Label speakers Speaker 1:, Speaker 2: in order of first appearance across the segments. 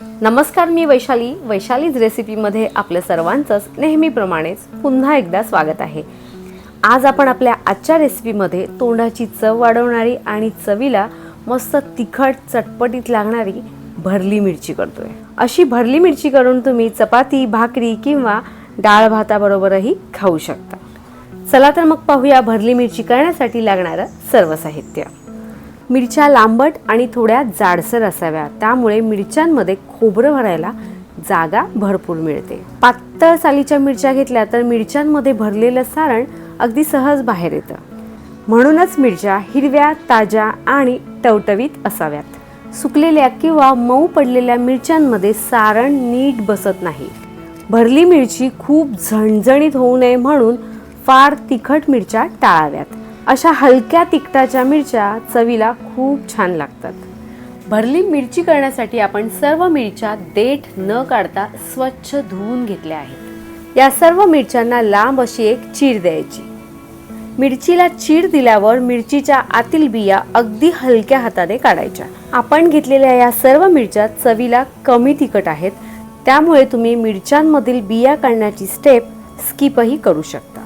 Speaker 1: नमस्कार मी वैशाली. वैशालीज रेसिपीमध्ये आपलं सर्वांचंच नेहमीप्रमाणेच पुन्हा एकदा स्वागत आहे. आज आपण आपल्या आजच्या रेसिपीमध्ये तोंडाची चव वाढवणारी आणि चवीला मस्त तिखट चटपटीत लागणारी भरली मिरची करतोय. अशी भरली मिरची करून तुम्ही चपाती भाकरी किंवा डाळ भाताबरोबरही खाऊ शकता. चला तर मग पाहूया भरली मिरची करण्यासाठी लागणारं सर्व साहित्य. मिरच्या लांबट आणि थोड्या जाडसर असाव्या. त्यामुळे मिरच्यांमध्ये खोबरं भरायला जागा भरपूर मिळते. पातळ सालीच्या मिरच्या घेतल्या तर मिरच्यांमध्ये भरलेलं सारण अगदी सहज बाहेर येतं. म्हणूनच मिरच्या हिरव्या ताज्या आणि टवटवीत असाव्यात. सुकलेल्या किंवा मऊ पडलेल्या मिरच्यांमध्ये सारण नीट बसत नाही. भरली मिरची खूप झणझणीत होऊ नये म्हणून फार तिखट मिरच्या टाळाव्यात. अशा हलक्या तिखटाच्या मिरच्या चवीला खूप छान लागतात. भरली मिरची करण्यासाठी आपण सर्व मिरच्या देठ न काढता स्वच्छ धुवून घेतल्या आहेत. या सर्व मिरच्यांना लांब अशी एक चीर द्यायची. मिरचीला चीर दिल्यावर मिरचीच्या आतील बिया अगदी हलक्या हाताने काढायच्या. आपण घेतलेल्या या सर्व मिरच्या चवीला कमी तिखट आहेत. त्यामुळे तुम्ही मिरच्यांमधील बिया काढण्याची स्टेप स्किपही करू शकता.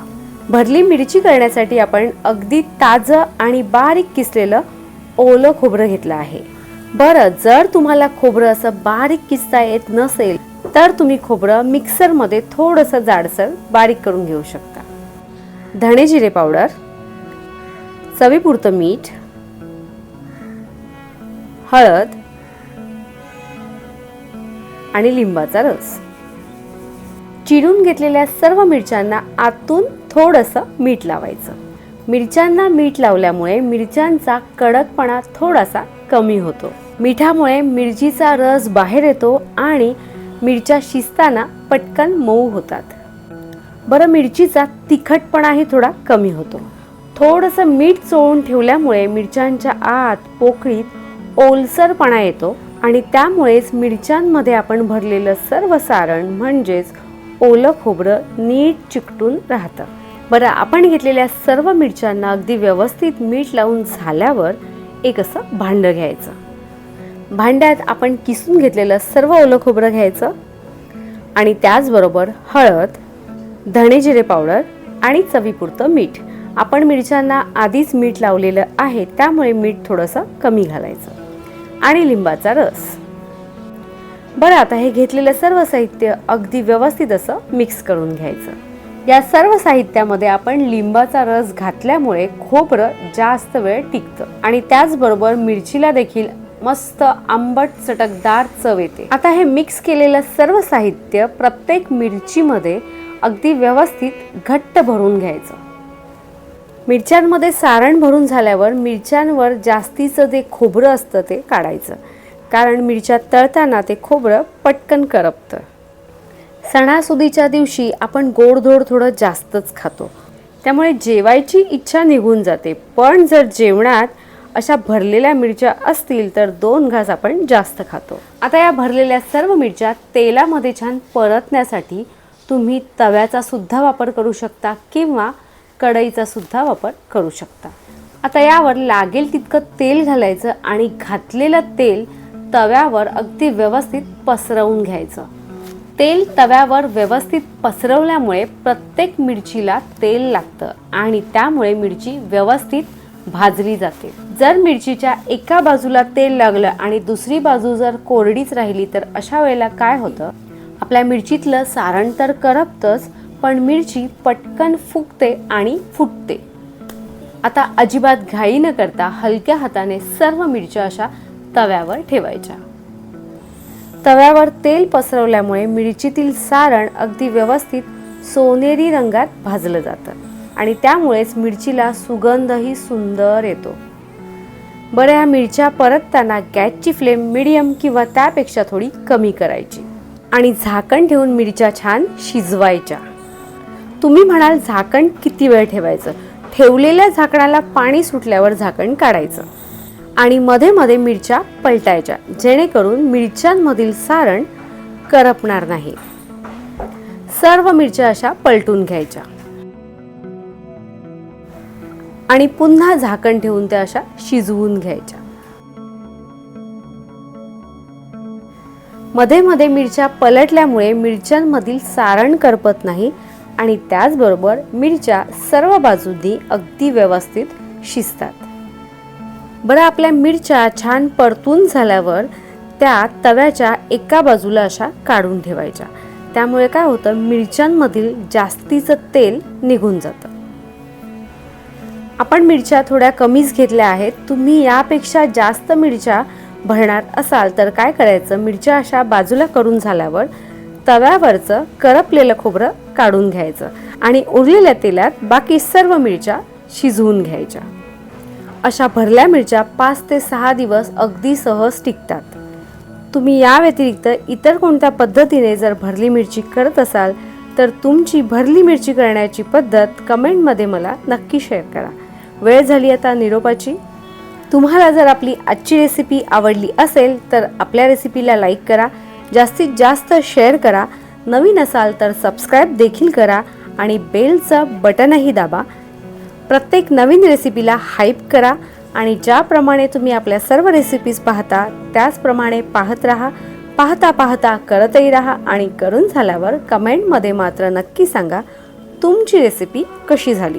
Speaker 1: भरली मिरची करण्यासाठी आपण अगदी ताजं आणि बारीक किसलेलं ओलं खोबरं घेतलं आहे. बरं जर तुम्हाला खोबरं असं बारीक किसता येत नसेल तर तुम्ही खोबरं मिक्सरमध्ये थोडंसं जाडसर बारीक करून घेऊ शकता. धणे जिरे पावडर चवीपुरतं मीठ हळद आणि लिंबाचा रस. चिरून घेतलेल्या सर्व मिरच्यांना आतून थोडंसं मीठ लावायचं. मिरच्यांना मीठ लावल्यामुळे मिरच्यांचा कडकपणा थोडासा कमी होतो. मिठामुळे मिरचीचा रस बाहेर येतो आणि मिरच्या शिजताना पटकन मऊ होतात. बरं मिरचीचा तिखटपणाही थोडा कमी होतो. थोडंसं मीठ चोळून ठेवल्यामुळे मिरच्यांच्या आत पोकळीत ओलसरपणा येतो आणि त्यामुळेच मिरच्यांमध्ये आपण भरलेलं सर्व सारण म्हणजेच ओलं खोबरं नीट चिकटून राहतं. बरं आपण घेतलेल्या सर्व मिरच्यांना अगदी व्यवस्थित मीठ लावून झाल्यावर एक असं भांडं घ्यायचं. भांड्यात आपण किसून घेतलेलं सर्व ओलं खोबरं घ्यायचं आणि त्याचबरोबर हळद धणे जिरे पावडर आणि चवीपुरतं मीठ. आपण मिरच्यांना आधीच मीठ लावलेलं आहे त्यामुळे मीठ थोडंसं कमी घालायचं. आणि लिंबाचा रस. बरं आता हे घेतलेलं सर्व साहित्य अगदी व्यवस्थित असं मिक्स करून घ्यायचं. या सर्व साहित्यामध्ये आपण लिंबाचा रस घातल्यामुळे खोबरं जास्त वेळ टिकतं आणि त्याचबरोबर मिरचीला देखील मस्त आंबट चटकदार चव येते. आता हे मिक्स केलेलं सर्व साहित्य प्रत्येक मिरचीमध्ये अगदी व्यवस्थित घट्ट भरून घ्यायचं. मिरच्यांमध्ये सारण भरून झाल्यावर मिरच्यांवर जास्तीचं जे खोबरं असतं ते काढायचं. कारण मिरच्या तळताना ते खोबरं पटकन करपतं. सणासुदीच्या दिवशी आपण गोडधोड थोडं जास्तच खातो. त्यामुळे जेवायची इच्छा निघून जाते. पण जर जेवणात अशा भरलेल्या मिरच्या असतील तर दोन घास आपण जास्त खातो. आता या भरलेल्या सर्व मिरच्या तेलामध्ये छान परतण्यासाठी तुम्ही तव्याचा सुद्धा वापर करू शकता किंवा कढईचा सुद्धा वापर करू शकता. आता यावर लागेल तितकं तेल घालायचं आणि घातलेलं तेल तव्यावर अगदी व्यवस्थित पसरवून घ्यायचं. तेल तव्यावर व्यवस्थित पसरवल्यामुळे प्रत्येक मिरचीला तेल लागतं आणि त्यामुळे मिरची व्यवस्थित भाजली जाते. जर मिरचीच्या एका बाजूला तेल लागलं आणि दुसरी बाजू जर कोरडीच राहिली तर अशा वेळेला काय होतं? आपल्या मिरचीतलं सारण तर करपतंच पण मिरची पटकन फुगते आणि फुटते. आता अजिबात घाई न करता हलक्या हाताने सर्व मिरच्या अशा तव्यावर ठेवायच्या. तव्यावर तेल पसरवल्यामुळे मिरचीतील सारण अगदी व्यवस्थित सोनेरी रंगात भाजलं जातं आणि त्यामुळेच मिरचीला सुगंधही सुंदर येतो. बरं या मिरच्या परतताना गॅसची फ्लेम मिडियम किंवा त्यापेक्षा थोडी कमी करायची आणि झाकण ठेवून मिरच्या छान शिजवायच्या. तुम्ही म्हणाल झाकण किती वेळ ठेवायचं? ठेवलेल्या झाकणाला पाणी सुटल्यावर झाकण काढायचं. आणि मध्ये मध्ये मिरच्या पलटायच्या जेणेकरून मिरच्यांमधील सारण करपणार नाही. सर्व मिरच्या अशा पलटून घ्यायच्या. आणि पुन्हा झाकण ठेवून त्या अशा शिजवून घ्यायच्या. मध्ये मध्ये मिरच्या पलटल्यामुळे मिरच्यांमधील सारण करपत नाही आणि त्याचबरोबर मिरच्या सर्व बाजूंनी अगदी व्यवस्थित शिजतात. बरं आपल्या मिरच्या छान परतून झाल्यावर त्या तव्याच्या एका बाजूला अशा काढून ठेवायच्या. त्यामुळे काय होतं मिरच्यांमधील जास्तीचं तेल निघून जातं. आपण मिरच्या थोड्या कमीच घेतल्या आहेत. तुम्ही यापेक्षा जास्त मिरच्या भरणार असाल तर काय करायचं? मिरच्या अशा बाजूला करून झाल्यावर तव्यावरचं करपलेलं खोबरं काढून घ्यायचं आणि उरलेल्या तेलात बाकी सर्व मिरच्या शिजवून घ्यायच्या. अशा भरल्या मिरच्या पाच ते सहा दिवस अगदी सहज टिकतात. तुम्ही या व्यतिरिक्त इतर कोणत्या पद्धतीने जर भरली मिरची करत असाल तर तुमची भरली मिरची करण्याची पद्धत कमेंटमध्ये मला नक्की शेअर करा. वेळ झाली आता निरोपाची. तुम्हाला जर आपली आजची रेसिपी आवडली असेल तर आपल्या रेसिपीला लाईक करा. जास्तीत जास्त शेअर करा. नवीन असाल तर सबस्क्राईब देखील करा आणि बेलचं बटनही दाबा. प्रत्येक नवीन रेसिपीला हाईप करा आणि ज्याप्रमाणे तुम्ही आपल्या सर्व रेसिपीज पाहता त्याचप्रमाणे पाहत राहा पाहता पाहता करतही राहा आणि करून झाल्यावर कमेंटमध्ये मात्र नक्की सांगा तुमची रेसिपी कशी झाली?